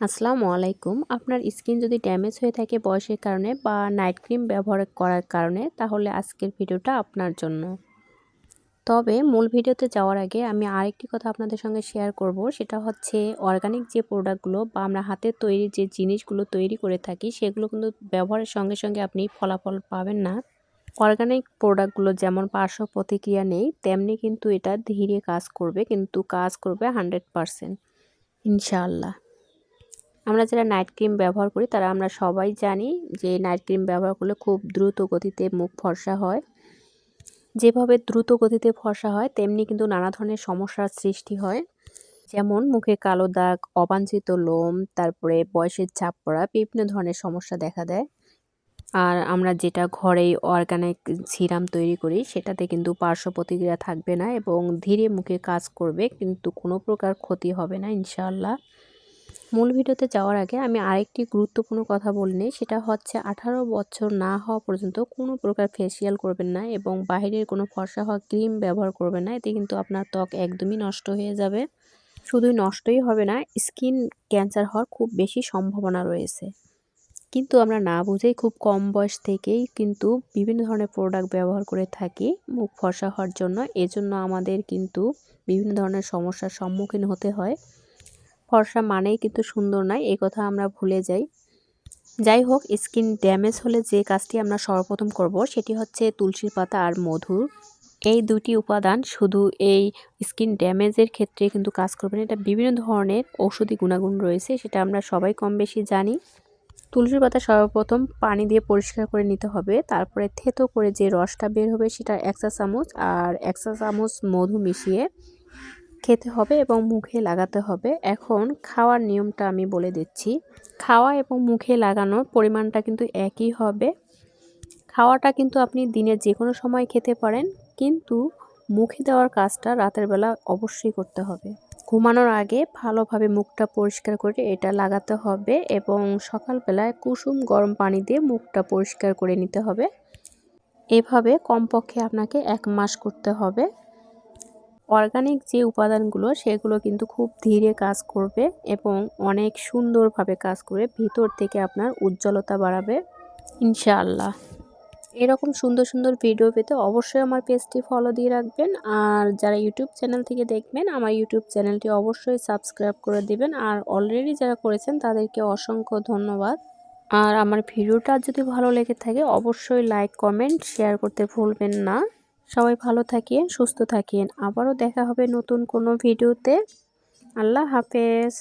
আসসালামু আলাইকুম। আপনার স্কিন যদি ড্যামেজ হয়ে থাকে বয়সের কারণে বা নাইট ক্রিম ব্যবহার করার কারণে, তাহলে আজকের ভিডিওটা আপনার জন্য। তবে মূল ভিডিওতে যাওয়ার আগে আমি আরেকটি কথা আপনাদের সঙ্গে শেয়ার করব। সেটা হচ্ছে অর্গানিক যে প্রোডাক্টগুলো বা আমরা হাতের তৈরি যে জিনিসগুলো তৈরি করে থাকি, সেগুলো কিন্তু ব্যবহারের সঙ্গে সঙ্গে আপনি ফলাফল পাবেন না। অর্গানিক প্রোডাক্টগুলো যেমন পার্শ্ব প্রতিক্রিয়া নেই, তেমনি কিন্তু এটা ধীরে কাজ করবে, কিন্তু কাজ করবে হান্ড্রেড পারসেন্ট। ইনশাআল্লাহ। আমরা যারা নাইট ক্রিম ব্যবহার করি, তারা আমরা সবাই জানি যে নাইট ক্রিম ব্যবহার করলে খুব দ্রুত গতিতে মুখ ফর্সা হয়। যেভাবে দ্রুত গতিতে ফর্সা হয়, তেমনি কিন্তু নানা ধরনের সমস্যার সৃষ্টি হয়। যেমন মুখে কালো দাগ, অবাঞ্ছিত লোম, তারপরে বয়সের চাপ পড়া, বিভিন্ন ধরনের সমস্যা দেখা দেয়। আর আমরা যেটা ঘরেই অর্গানিক সিরাম তৈরি করি, সেটাতে কিন্তু পার্শ্ব প্রতিক্রিয়া থাকবে না এবং ধীরে মুখে কাজ করবে, কিন্তু কোনো প্রকার ক্ষতি হবে না, ইনশাআল্লাহ। মূল ভিডিওতে যাওয়ার আগে আমি আরেকটি গুরুত্বপূর্ণ কথা বলিনি সেটা হচ্ছে আঠারো বছর না হওয়া পর্যন্ত কোনো প্রকার ফেসিয়াল করবেন না এবং বাহিরের কোনো ফর্সা হওয়া ক্রিম ব্যবহার করবেন না। এতে কিন্তু আপনার ত্বক একদমই নষ্ট হয়ে যাবে। শুধুই নষ্টই হবে না স্কিন ক্যান্সার হওয়ার খুব বেশি সম্ভাবনা রয়েছে। কিন্তু আমরা না বুঝেই খুব কম বয়স থেকেই কিন্তু বিভিন্ন ধরনের প্রোডাক্ট ব্যবহার করে থাকি মুখ ফর্সা হওয়ার জন্য। এজন্য আমাদের কিন্তু বিভিন্ন ধরনের সমস্যার সম্মুখীন হতে হয়। ফর্সা মানেই কিন্তু সুন্দর নয়, এই কথা আমরা ভুলে যাই। যাই হোক স্কিন ড্যামেজ হলে যে কাজটি আমরা সর্বপ্রথম করব সেটি হচ্ছে তুলসীর পাতা আর মধু। এই দুটি উপাদান শুধু এই স্কিন ড্যামেজের ক্ষেত্রে কিন্তু কাজ করবে না, এটা বিভিন্ন ধরনের ঔষধি গুণাগুণ রয়েছে, সেটা আমরা সবাই কম বেশি জানি। তুলসীর পাতা সর্বপ্রথম পানি দিয়ে পরিষ্কার করে নিতে হবে, তারপরে থেতো করে যে রসটা বের হবে সেটা একশা চামচ আর একশা চামচ মধু মিশিয়ে খেতে হবে এবং মুখে লাগাতে হবে। এখন খাওয়ার নিয়মটা আমি বলে দিচ্ছি। খাওয়া এবং মুখে লাগানোর পরিমাণটা কিন্তু একই হবে। খাওয়াটা কিন্তু আপনি দিনের যে কোনো সময় খেতে পারেন, কিন্তু মুখে দেওয়ার কাজটা রাতের বেলা অবশ্যই করতে হবে। ঘুমানোর আগে ভালোভাবে মুখটা পরিষ্কার করে এটা লাগাতে হবে এবং সকালবেলায় কুসুম গরম পানি দিয়ে মুখটা পরিষ্কার করে নিতে হবে। এভাবে কমপক্ষে আপনাকে এক মাস করতে হবে। অর্গানিক যে উপাদানগুলো, সেগুলো কিন্তু খুব ধীরে কাজ করবে এবং অনেক সুন্দরভাবে কাজ করে ভিতর থেকে আপনার উজ্জ্বলতা বাড়াবে। ইনশাআল্লাহ। এরকম সুন্দর সুন্দর ভিডিও পেতে অবশ্যই আমার পেজটি ফলো দিয়ে রাখবেন। আর যারা ইউটিউব চ্যানেল থেকে দেখবেন, আমার ইউটিউব চ্যানেলটি অবশ্যই সাবস্ক্রাইব করে দিবেন। আর অলরেডি যারা করেছেন, তাদেরকে অসংখ্য ধন্যবাদ। আর আমার ভিডিওটা যদি ভালো লেগে থাকে, অবশ্যই লাইক কমেন্ট শেয়ার করতে ভুলবেন না। সবাই ভালো থাকেন সুস্থ থাকেন। আবারও দেখা হবে নতুন কোনো ভিডিওতে। আল্লাহ হাফেজ।